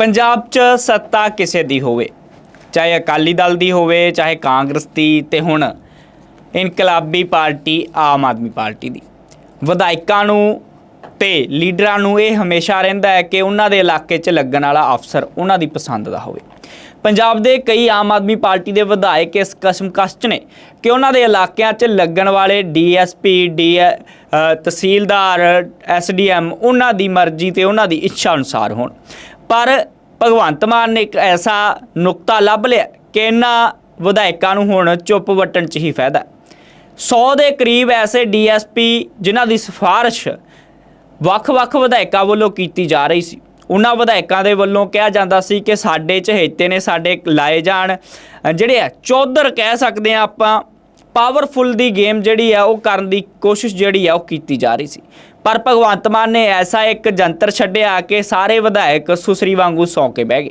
ਪੰਜਾਬ 'ਚ ਸੱਤਾ ਕਿਸੇ ਦੀ ਹੋਵੇ, ਚਾਹੇ ਅਕਾਲੀ ਦਲ ਦੀ ਹੋਵੇ, ਚਾਹੇ ਕਾਂਗਰਸ ਦੀ, ਤੇ ਹੁਣ ਇਨਕਲਾਬੀ ਪਾਰਟੀ, ਆਮ ਆਦਮੀ ਪਾਰਟੀ ਦੀ। ਵਿਧਾਇਕਾਂ ਨੂੰ ਤੇ ਲੀਡਰਾਂ ਨੂੰ ਇਹ ਹਮੇਸ਼ਾ ਰਹਿੰਦਾ ਹੈ ਕਿ ਉਹਨਾਂ ਦੇ ਇਲਾਕੇ 'ਚ ਲੱਗਣ ਵਾਲਾ ਅਫਸਰ ਉਹਨਾਂ ਦੀ ਪਸੰਦ ਦਾ ਹੋਵੇ। ਪੰਜਾਬ ਦੇ ਕਈ ਆਮ ਆਦਮੀ ਪਾਰਟੀ ਦੇ ਵਿਧਾਇਕ ਇਸ ਕਸ਼ਮਕਸ਼ 'ਚ ਨੇ ਕਿ ਉਹਨਾਂ ਦੇ ਇਲਾਕਿਆਂ 'ਚ ਲੱਗਣ ਵਾਲੇ ਡੀਐਸਪੀ ਡੀ ਤਹਿਸੀਲਦਾਰ ਐਸਡੀਐਮ ਉਹਨਾਂ ਦੀ ਮਰਜ਼ੀ ਤੇ ਉਹਨਾਂ ਦੀ ਇੱਛਾ ਅਨੁਸਾਰ ਹੋਣ। ਪਰ ਭਗਵੰਤ ਮਾਨ ਨੇ ਇੱਕ ਐਸਾ ਨੁਕਤਾ ਲੱਭ ਲਿਆ ਕਿ ਇਹਨਾਂ ਵਿਧਾਇਕਾਂ ਨੂੰ ਹੁਣ ਚੁੱਪ ਵੱਟਣ 'ਚ ਹੀ ਫਾਇਦਾ। 100 ਦੇ ਕਰੀਬ ਐਸੇ ਡੀਐਸਪੀ ਜਿਨ੍ਹਾਂ ਦੀ ਸਿਫਾਰਿਸ਼ ਵੱਖ-ਵੱਖ ਵਿਧਾਇਕਾਂ ਵੱਲੋਂ ਕੀਤੀ ਜਾ ਰਹੀ ਸੀ। ਉਹਨਾਂ ਵਿਧਾਇਕਾਂ ਦੇ ਵੱਲੋਂ ਕਿਹਾ ਜਾਂਦਾ ਸੀ ਕਿ ਸਾਡੇ ਚਹੇਤੇ ਨੇ ਸਾਡੇ ਲਾਏ ਜਾਣ, ਜਿਹੜੇ ਆ ਚੌਧਰ ਕਹਿ ਸਕਦੇ ਆ ਆਪਾਂ ਪਾਵਰਫੁਲ ਦੀ ਗੇਮ ਜਿਹੜੀ ਆ, ਉਹ ਕਰਨ ਦੀ ਕੋਸ਼ਿਸ਼ ਜਿਹੜੀ ਆ, ਉਹ ਕੀਤੀ ਜਾ ਰਹੀ ਸੀ। ਪਰ ਭਗਵੰਤ ਮਾਨ ਨੇ ਐਸਾ ਇੱਕ ਜੰਤਰ ਛੱਡਿਆ ਕਿ ਸਾਰੇ ਵਿਧਾਇਕ ਸੁਸਰੀ ਵਾਂਗੂ ਸੌਂ ਕੇ ਬਹਿ ਗਏ।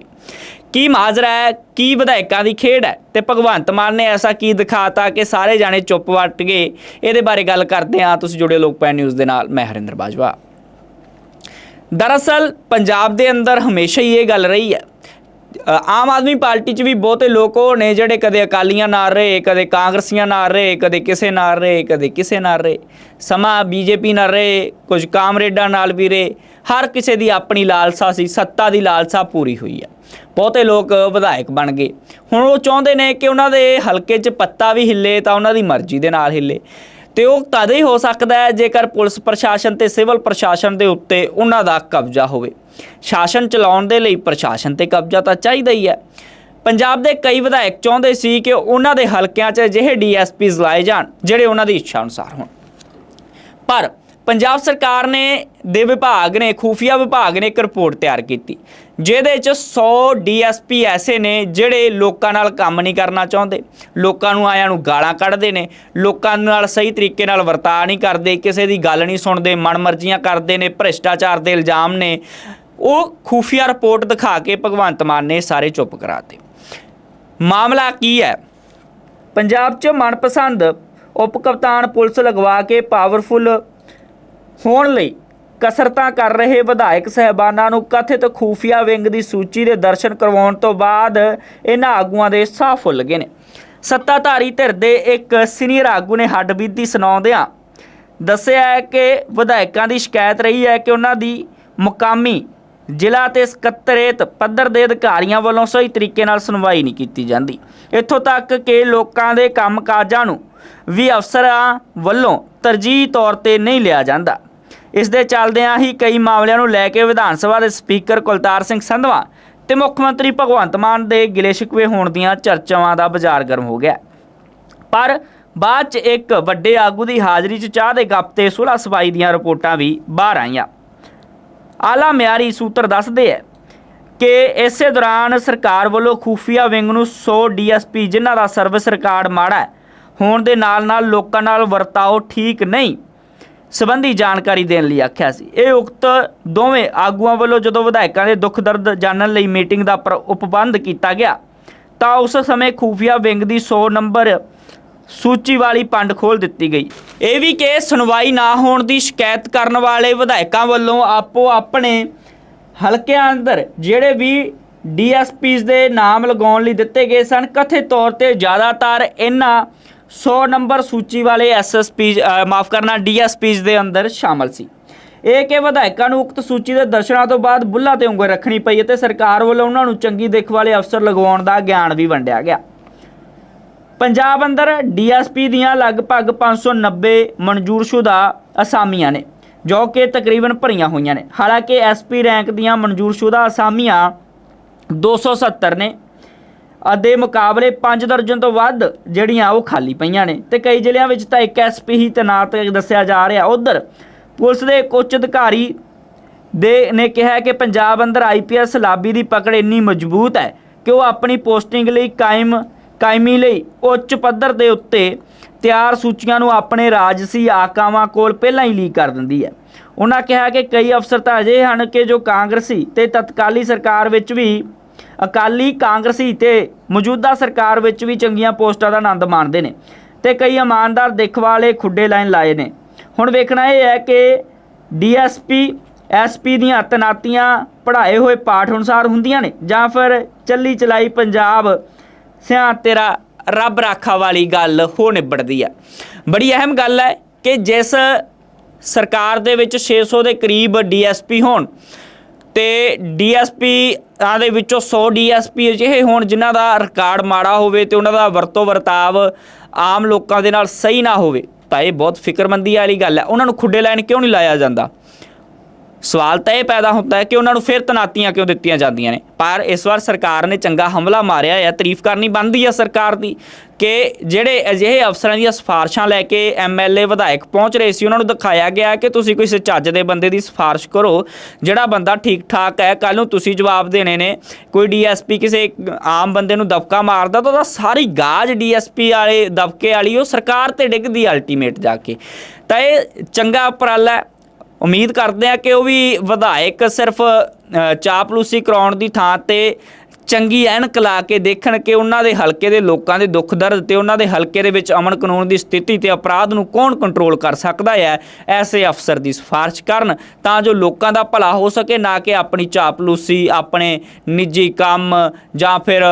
ਕੀ ਮਾਜਰਾ ਹੈ? ਕੀ ਵਿਧਾਇਕਾਂ ਦੀ ਖੇਡ ਹੈ? ਤੇ ਭਗਵੰਤ ਮਾਨ ਨੇ ਐਸਾ ਕੀ ਦਿਖਾਤਾ ਕਿ ਸਾਰੇ ਜਾਣੇ ਚੁੱਪ ਵੱਟ ਗਏ? ਇਹਦੇ ਬਾਰੇ ਗੱਲ ਕਰਦੇ ਹਾਂ। ਤੁਸੀਂ ਜੁੜੇ ਲੋਕ ਪੈ ਨਿਊਜ਼ ਦੇ ਨਾਲ। ਮੈਂ ਹਰਿੰਦਰ ਬਾਜਵਾ। ਦਰਅਸਲ, ਪੰਜਾਬ ਦੇ ਅੰਦਰ ਹਮੇਸ਼ਾ ਹੀ ਇਹ ਗੱਲ ਰਹੀ ਹੈ ਆਮ ਆਦਮੀ ਪਾਰਟੀ 'ਚ ਵੀ ਬਹੁਤੇ ਲੋਕ ਉਹ ਨੇ ਜਿਹੜੇ ਕਦੇ ਅਕਾਲੀਆਂ ਨਾਲ ਰਹੇ, ਕਦੇ ਕਾਂਗਰਸੀਆਂ ਨਾਲ ਰਹੇ, ਕਦੇ ਕਿਸੇ ਨਾਲ ਰਹੇ, ਕਦੇ ਕਿਸੇ ਨਾਲ ਰਹੇ। ਸਮਾਂ ਬੀਜੇਪੀ ਨਾਲ ਰਹੇ, ਕੁਝ ਕਾਮਰੇਡਾਂ ਨਾਲ ਵੀ ਰਹੇ। ਹਰ ਕਿਸੇ ਦੀ ਆਪਣੀ ਲਾਲਸਾ ਸੀ, ਸੱਤਾ ਦੀ ਲਾਲਸਾ ਪੂਰੀ ਹੋਈ ਆ। ਬਹੁਤੇ ਲੋਕ ਵਿਧਾਇਕ ਬਣ ਗਏ। ਹੁਣ ਉਹ ਚਾਹੁੰਦੇ ਨੇ ਕਿ ਉਹਨਾਂ ਦੇ ਹਲਕੇ 'ਚ ਪੱਤਾ ਵੀ ਹਿੱਲੇ ਤਾਂ ਉਹਨਾਂ ਦੀ ਮਰਜ਼ੀ ਦੇ ਨਾਲ ਹਿੱਲੇ। ਤੇ ਉਹ ਤਦ ਹੀ ਹੋ ਸਕਦਾ ਹੈ ਜੇਕਰ ਪੁਲਿਸ ਪ੍ਰਸ਼ਾਸਨ ਤੇ ਸਿਵਲ ਪ੍ਰਸ਼ਾਸਨ ਦੇ ਉੱਤੇ ਉਹਨਾਂ ਦਾ ਕਬਜ਼ਾ ਹੋਵੇ। ਸ਼ਾਸਨ ਚਲਾਉਣ ਦੇ ਲਈ ਪ੍ਰਸ਼ਾਸਨ ਤੇ ਕਬਜ਼ਾ ਤਾਂ ਚਾਹੀਦਾ ਹੀ ਹੈ। ਪੰਜਾਬ ਦੇ ਕਈ ਵਿਧਾਇਕ ਚਾਹੁੰਦੇ ਸੀ ਕਿ ਉਹਨਾਂ ਦੇ ਹਲਕਿਆਂ 'ਚ ਅਜਿਹੇ ਡੀਐਸਪੀਜ਼ ਲਾਏ ਜਾਣ, ਜਿਹੜੇ ਉਹਨਾਂ ਦੀ ਇੱਛਾ ਅਨੁਸਾਰ ਹੋਣ। ਪਰ ਪੰਜਾਬ ਸਰਕਾਰ ਨੇ ਦੇ ਵਿਭਾਗ ਨੇ, ਖੂਫੀਆ ਵਿਭਾਗ ਨੇ ਇੱਕ ਰਿਪੋਰਟ ਤਿਆਰ ਕੀਤੀ। ਜਿਹਦੇ ਚ 100 ਡੀਐਸਪੀ ਐਸੇ ਨੇ ਜਿਹੜੇ ਲੋਕਾਂ ਨਾਲ ਕੰਮ ਨਹੀਂ ਕਰਨਾ ਚਾਹੁੰਦੇ। ਲੋਕਾਂ ਨੂੰ ਆਇਆਂ ਨੂੰ ਗਾਲਾਂ ਕੱਢਦੇ ਨੇ। ਲੋਕਾਂ ਨਾਲ ਸਹੀ ਤਰੀਕੇ ਨਾਲ ਵਰਤਾਅ ਨਹੀਂ ਕਰਦੇ। ਕਿਸੇ ਦੀ ਗੱਲ ਨਹੀਂ ਸੁਣਦੇ। ਮਨਮਰਜ਼ੀਆਂ ਕਰਦੇ ਨੇ। ਭ੍ਰਿਸ਼ਟਾਚਾਰ ਦੇ ਇਲਜ਼ਾਮ ਨੇ। ਉਹ ਖੂਫੀਆ ਰਿਪੋਰਟ ਦਿਖਾ ਕੇ ਭਗਵੰਤ ਮਾਨ ਨੇ ਸਾਰੇ ਚੁੱਪ ਕਰਾਤੇ। ਮਾਮਲਾ ਕੀ ਹੈ? ਪੰਜਾਬ 'ਚ ਮਨਪਸੰਦ ਉਪ ਕਪਤਾਨ ਪੁਲਿਸ ਲਗਵਾ ਕੇ ਪਾਵਰਫੁੱਲ ਹੋਣ ਲਈ ਕਸਰਤਾਂ ਕਰ ਰਹੇ ਵਿਧਾਇਕ ਸਹਿਬਾਨਾਂ ਨੂੰ ਕਥਿਤ ਖੂਫੀਆ ਵਿੰਗ ਦੀ ਸੂਚੀ ਦੇ ਦਰਸ਼ਨ ਕਰਵਾਉਣ ਤੋਂ ਬਾਅਦ ਇਹਨਾਂ ਆਗੂਆਂ ਦੇ ਸਾਹ ਫੁੱਲ ਗਏ ਨੇ। ਸੱਤਾਧਾਰੀ ਧਿਰ ਦੇ ਇੱਕ ਸੀਨੀਅਰ ਆਗੂ ਨੇ ਹੱਡਬੀਤੀ ਸੁਣਾਉਂਦਿਆਂ ਦੱਸਿਆ ਹੈ ਕਿ ਵਿਧਾਇਕਾਂ ਦੀ ਸ਼ਿਕਾਇਤ ਰਹੀ ਹੈ ਕਿ ਉਹਨਾਂ ਦੀ ਮੁਕਾਮੀ ਜ਼ਿਲ੍ਹਾ ਤੇ ਸਕੱਤਰੇਤ ਪੱਧਰ ਦੇ ਅਧਿਕਾਰੀਆਂ ਵੱਲੋਂ ਸਹੀ ਤਰੀਕੇ ਨਾਲ ਸੁਣਵਾਈ ਨਹੀਂ ਕੀਤੀ ਜਾਂਦੀ। ਇੱਥੋਂ ਤੱਕ ਕਿ ਲੋਕਾਂ ਦੇ ਕੰਮਕਾਜਾਂ ਨੂੰ ਵੀ ਅਫਸਰਾਂ ਵੱਲੋਂ ਤਰਜੀਹ ਤੌਰ ਤੇ ਨਹੀਂ ਲਿਆ ਜਾਂਦਾ। ਇਸ ਦੇ ਚੱਲਦਿਆਂ ਹੀ ਕਈ ਮਾਮਲਿਆਂ ਨੂੰ ਲੈ ਕੇ ਵਿਧਾਨ ਸਭਾ ਦੇ ਸਪੀਕਰ ਕੁਲਤਾਰ ਸਿੰਘ ਸੰਧਵਾ ਤੇ ਮੁੱਖ ਮੰਤਰੀ ਭਗਵੰਤ ਮਾਨ ਦੇ ਗਿਲੇ ਸ਼ਿਕਵੇ ਹੋਣ ਦੀਆਂ ਚਰਚਾਵਾਂ ਦਾ ਬਾਜ਼ਾਰ ਗਰਮ ਹੋ ਗਿਆ। ਪਰ ਬਾਅਦ ਚ ਇੱਕ ਵੱਡੇ ਆਗੂ ਦੀ ਹਾਜ਼ਰੀ 'ਚ ਚਾਹ ਦੇ ਗੱਪ ਤੇ ਸੁਲ੍ਹਾ ਸਫ਼ਾਈ ਦੀਆਂ ਰਿਪੋਰਟਾਂ ਵੀ ਬਾਹਰ ਆਈਆਂ। ਆਲਾ ਮਿਆਰੀ ਸੂਤਰ ਦੱਸਦੇ ਹੈ ਕਿ ਇਸੇ ਦੌਰਾਨ ਸਰਕਾਰ ਵੱਲੋਂ ਖੂਫੀਆ ਵਿੰਗ ਨੂੰ 100 ਡੀਐਸਪੀ ਜਿਨ੍ਹਾਂ ਦਾ ਸਰਵਿਸ ਰਿਕਾਰਡ ਮਾੜਾ ਹੋਣ ਦੇ ਨਾਲ ਨਾਲ ਲੋਕਾਂ ਨਾਲ ਵਰਤਾਓ ਠੀਕ ਨਹੀਂ। ਸਬੰਧੀ ਜਾਣਕਾਰੀ ਦੇਣ ਲਈ ਆਖਿਆ ਸੀ। ਇਹ ਉਕਤ ਦੋਵੇਂ ਆਗੂਆਂ ਵੱਲੋਂ ਜਦੋਂ ਵਿਧਾਇਕਾਂ ਦੇ ਦੁੱਖ ਦਰਦ ਜਾਣਨ ਲਈ ਮੀਟਿੰਗ ਦਾ ਪ੍ਰ- ਉਪਬੰਧ ਕੀਤਾ ਗਿਆ, ਤਾਂ ਉਸ ਸਮੇਂ ਖੂਫੀਆ ਵਿੰਗ ਦੀ 100 ਨੰਬਰ ਸੂਚੀ ਵਾਲੀ ਪੰਡ ਖੋਲ ਦਿੱਤੀ ਗਈ। ਇਹ ਵੀ ਕਿ ਸੁਣਵਾਈ ਨਾ ਹੋਣ ਦੀ ਸ਼ਿਕਾਇਤ ਕਰਨ ਵਾਲੇ ਵਿਧਾਇਕਾਂ ਵੱਲੋਂ ਆਪੋ ਆਪਣੇ ਹਲਕਿਆਂ ਅੰਦਰ ਜਿਹੜੇ ਵੀ ਡੀਐਸਪੀਜ਼ ਦੇ ਨਾਮ ਲਗਾਉਣ ਲਈ ਦਿੱਤੇ ਗਏ ਸਨ, ਕਥਿਤ ਤੌਰ ਤੇ ਜ਼ਿਆਦਾਤਰ ਇਹਨਾਂ 100 ਨੰਬਰ ਸੂਚੀ ਵਾਲੇ ਐਸਐਸਪੀ ਮਾਫ ਕਰਨਾ ਡੀਐਸਪੀਜ਼ ਦੇ ਅੰਦਰ ਸ਼ਾਮਲ ਸੀ। ਇਹ ਕਿ ਵਿਧਾਇਕਾਂ ਨੂੰ ਉਕਤ ਸੂਚੀ ਦੇ ਦਰਸ਼ਨਾਂ ਤੋਂ ਬਾਅਦ ਬੁੱਲਾ ਤੇ ਉਂਗਲ ਰੱਖਣੀ ਪਈ ਅਤੇ ਸਰਕਾਰ ਵੱਲੋਂ ਉਹਨਾਂ ਨੂੰ ਚੰਗੀ ਦਿੱਖ ਵਾਲੇ ਅਫਸਰ ਲਗਵਾਉਣ ਦਾ ਗਿਆਨ ਵੀ ਵੰਡਿਆ ਗਿਆ। ਪੰਜਾਬ ਅੰਦਰ ਡੀਐਸਪੀ ਦੀਆਂ ਲਗਭਗ 590 ਮਨਜ਼ੂਰਸ਼ੁਦਾ ਅਸਾਮੀਆਂ ਨੇ, ਜੋ ਕਿ ਤਕਰੀਬਨ ਭਰੀਆਂ ਹੋਈਆਂ ਨੇ। ਹਾਲਾਂਕਿ ਐਸਪੀ ਰੈਂਕ ਦੀਆਂ ਮਨਜ਼ੂਰਸ਼ੁਦਾ ਅਸਾਮੀਆਂ 270 ਨੇ ਅਤੇ ਮੁਕਾਬਲੇ 5 ਦਰਜਨ ਤੋਂ ਵੱਧ ਜਿਹੜੀਆਂ ਉਹ ਖਾਲੀ ਪਈਆਂ ਨੇ। ਤੇ ਕਈ ਜ਼ਿਲ੍ਹਿਆਂ ਵਿੱਚ ਤਾਂ ਇੱਕ ਐਸਪੀ ਹੀ ਤੈਨਾਤ ਦੱਸਿਆ ਜਾ ਰਿਹਾ। ਉਧਰ ਪੁਲਿਸ ਦੇ ਇੱਕ ਉੱਚ ਅਧਿਕਾਰੀ ਦੇ ਨੇ ਕਿਹਾ ਕਿ ਪੰਜਾਬ ਅੰਦਰ ਆਈਪੀਐਸ ਲਾਬੀ ਦੀ ਪਕੜ ਇੰਨੀ ਮਜ਼ਬੂਤ ਹੈ ਕਿ ਉਹ ਆਪਣੀ ਪੋਸਟਿੰਗ ਲਈ ਕਾਇਮ, ਕਾਇਮੀ ਲਈ ਉੱਚ ਪੱਧਰ ਦੇ ਉੱਤੇ ਤਿਆਰ ਸੂਚੀਆਂ ਨੂੰ ਆਪਣੇ ਰਾਜਸੀ ਆਕਾਵਾਂ ਕੋਲ ਪਹਿਲਾਂ ਹੀ ਲੀਕ ਕਰ ਦਿੰਦੀ ਹੈ। ਉਹਨਾਂ ਕਿਹਾ ਕਿ ਕਈ ਅਫਸਰ ਤਾਂ ਅਜੇ ਹਨ ਕਿ ਜੋ ਕਾਂਗਰਸੀ ਤੇ ਤਤਕਾਲੀ ਸਰਕਾਰ ਵਿੱਚ ਵੀ ਅਕਾਲੀ ਕਾਂਗਰਸੀ ਤੇ ਮੌਜੂਦਾ ਸਰਕਾਰ ਵਿੱਚ ਵੀ ਚੰਗੀਆਂ ਪੋਸਟਾਂ ਦਾ ਆਨੰਦ ਮਾਣਦੇ ਨੇ ਤੇ ਕਈ ਇਮਾਨਦਾਰ ਦਿੱਖ ਵਾਲੇ ਖੁੱਡੇ ਲਾਈਨ ਲਾਏ ਨੇ। ਹੁਣ ਵੇਖਣਾ ਇਹ ਹੈ ਕਿ ਡੀਐਸਪੀ, ਐਸਪੀ ਦੀਆਂ ਤਨਾਤੀਆਂ ਪੜ੍ਹਾਏ ਹੋਏ ਪਾਠ ਅਨੁਸਾਰ ਹੁੰਦੀਆਂ ਨੇ ਜਾਂ ਫਿਰ ਚੱਲੀ ਚਲਾਈ ਪੰਜਾਬ ਸਿਆ ਤੇਰਾ ਰੱਬ ਰਾਖਾ ਵਾਲੀ ਗੱਲ ਹੋ ਨਿਬੜਦੀ ਆ। ਬੜੀ ਅਹਿਮ ਗੱਲ ਹੈ ਕਿ ਜਿਸ ਸਰਕਾਰ ਦੇ ਵਿੱਚ 600 ਦੇ ਕਰੀਬ ਡੀਐਸਪੀ ਹੋਣ ਤੇ ਡੀਐਸਪੀ ਆ ਦੇ ਵਿੱਚੋਂ 100 ਡੀਐਸਪੀ ਅਜਿਹੇ ਹੋਣ ਜਿਨ੍ਹਾਂ ਦਾ ਰਿਕਾਰਡ ਮਾੜਾ ਹੋਵੇ ਤੇ ਉਹਨਾਂ ਦਾ ਵਰਤੋਂ ਵਰਤਾਵ ਆਮ ਲੋਕਾਂ ਦੇ ਨਾਲ ਸਹੀ ਨਾ ਹੋਵੇ, ਤਾਂ ਇਹ ਬਹੁਤ ਫਿਕਰਮੰਦੀ ਵਾਲੀ ਗੱਲ ਹੈ। ਉਹਨਾਂ ਨੂੰ ਖੁੱਡੇ ਲੈਣ ਕਿਉਂ ਨਹੀਂ ਲਾਇਆ ਜਾਂਦਾ? ਸਵਾਲ ਤਾਂ ਇਹ ਪੈਦਾ ਹੁੰਦਾ ਹੈ ਕਿ ਉਹਨਾਂ ਨੂੰ ਫਿਰ ਤਨਾਤੀਆਂ ਕਿਉਂ ਦਿੱਤੀਆਂ ਜਾਂਦੀਆਂ ਨੇ? ਪਰ ਇਸ ਵਾਰ ਸਰਕਾਰ ਨੇ ਚੰਗਾ ਹਮਲਾ ਮਾਰਿਆ ਹੈ, ਤਾਰੀਫ ਕਰਨੀ ਬਣਦੀ ਹੈ ਸਰਕਾਰ ਦੀ ਕਿ ਜਿਹੜੇ ਅਜਿਹੇ ਅਫਸਰਾਂ ਦੀਆਂ ਸਿਫਾਰਸ਼ਾਂ ਲੈ ਕੇ ਐਮਐਲਏ ਵਿਧਾਇਕ ਪਹੁੰਚ ਰਹੇ ਸੀ, ਉਹਨਾਂ ਨੂੰ ਦਿਖਾਇਆ ਗਿਆ ਕਿ ਤੁਸੀਂ ਕੋਈ ਚੱਜ ਦੇ ਬੰਦੇ ਦੀ ਸਿਫਾਰਿਸ਼ ਕਰੋ, ਜਿਹੜਾ ਬੰਦਾ ਠੀਕ ਠਾਕ ਹੈ ਕੱਲ ਨੂੰ ਤੁਸੀਂ ਜਵਾਬ ਦੇਣੇ ਨੇ। ਕੋਈ ਡੀਐਸਪੀ ਕਿਸੇ ਆਮ ਬੰਦੇ ਨੂੰ ਦਬਕਾ ਮਾਰਦਾ ਤਾਂ ਉਹਦਾ ਸਾਰੀ ਗਾਜ ਡੀਐਸਪੀ ਵਾਲੇ ਦਬਕੇ ਵਾਲੀ ਉਹ ਸਰਕਾਰ ਤੇ ਡਿੱਗਦੀ ਅਲਟੀਮੇਟ ਜਾ ਕੇ। ਤਾਂ ਇਹ ਚੰਗਾ ਉਪਰਾਲਾ ਹੈ। ਉਮੀਦ ਕਰਦੇ ਆ ਕਿ ਉਹ ਵੀ ਵਿਧਾਇਕ ਸਿਰਫ ਚਾਪਲੂਸੀ ਕਰਾਉਣ ਦੀ ਥਾਂ ਤੇ ਚੰਗੀ ਐਨਕ ਲਾ ਕੇ ਦੇਖਣ ਕਿ ਉਹਨਾਂ ਦੇ ਹਲਕੇ ਦੇ ਲੋਕਾਂ ਦੇ ਦੁੱਖ ਦਰਦ ਤੇ ਉਹਨਾਂ ਦੇ ਹਲਕੇ ਦੇ ਵਿੱਚ ਅਮਨ ਕਾਨੂੰਨ ਦੀ ਸਥਿਤੀ ਤੇ ਅਪਰਾਧ ਨੂੰ ਕੌਣ ਕੰਟਰੋਲ ਕਰ ਸਕਦਾ ਹੈ, ਐਸੇ ਅਫਸਰ ਦੀ ਸਿਫਾਰਿਸ਼ ਕਰਨ ਤਾਂ ਜੋ ਲੋਕਾਂ ਦਾ ਭਲਾ ਹੋ ਸਕੇ, ਨਾ ਕਿ ਆਪਣੀ ਚਾਪਲੂਸੀ, ਆਪਣੇ ਨਿੱਜੀ ਕੰਮ ਜਾਂ ਫਿਰ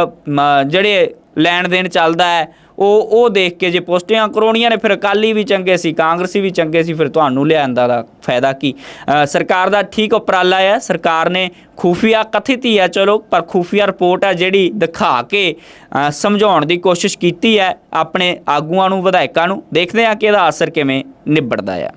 ਜਿਹੜੇ ਲੈਣ ਦੇਣ ਚੱਲਦਾ ਹੈ ਉਹ ਉਹ ਦੇਖ ਕੇ ਜੇ ਪੋਸਟਿੰਗਾਂ ਕਰਾਉਣੀਆਂ ਨੇ, ਫਿਰ ਅਕਾਲੀ ਵੀ ਚੰਗੇ ਸੀ, ਕਾਂਗਰਸੀ ਵੀ ਚੰਗੇ ਸੀ, ਫਿਰ ਤੁਹਾਨੂੰ ਲਿਆਂਦਾ ਦਾ ਫਾਇਦਾ ਕੀ? ਸਰਕਾਰ ਦਾ ਠੀਕ ਉਪਰਾਲਾ ਹੈ, ਸਰਕਾਰ ਨੇ ਖੂਫੀਆ ਕਥਿਤ ਹੀ ਹੈ, ਚਲੋ, ਪਰ ਖੂਫੀਆ ਰਿਪੋਰਟ ਹੈ ਜਿਹੜੀ ਦਿਖਾ ਕੇ ਸਮਝਾਉਣ ਦੀ ਕੋਸ਼ਿਸ਼ ਕੀਤੀ ਹੈ, ਆਪਣੇ ਆਗੂਆਂ ਨੂੰ, ਵਿਧਾਇਕਾਂ ਨੂੰ, ਦੇਖਦੇ ਹਾਂ ਕਿ ਇਹਦਾ ਅਸਰ ਕਿਵੇਂ ਨਿਬੜਦਾ ਹੈ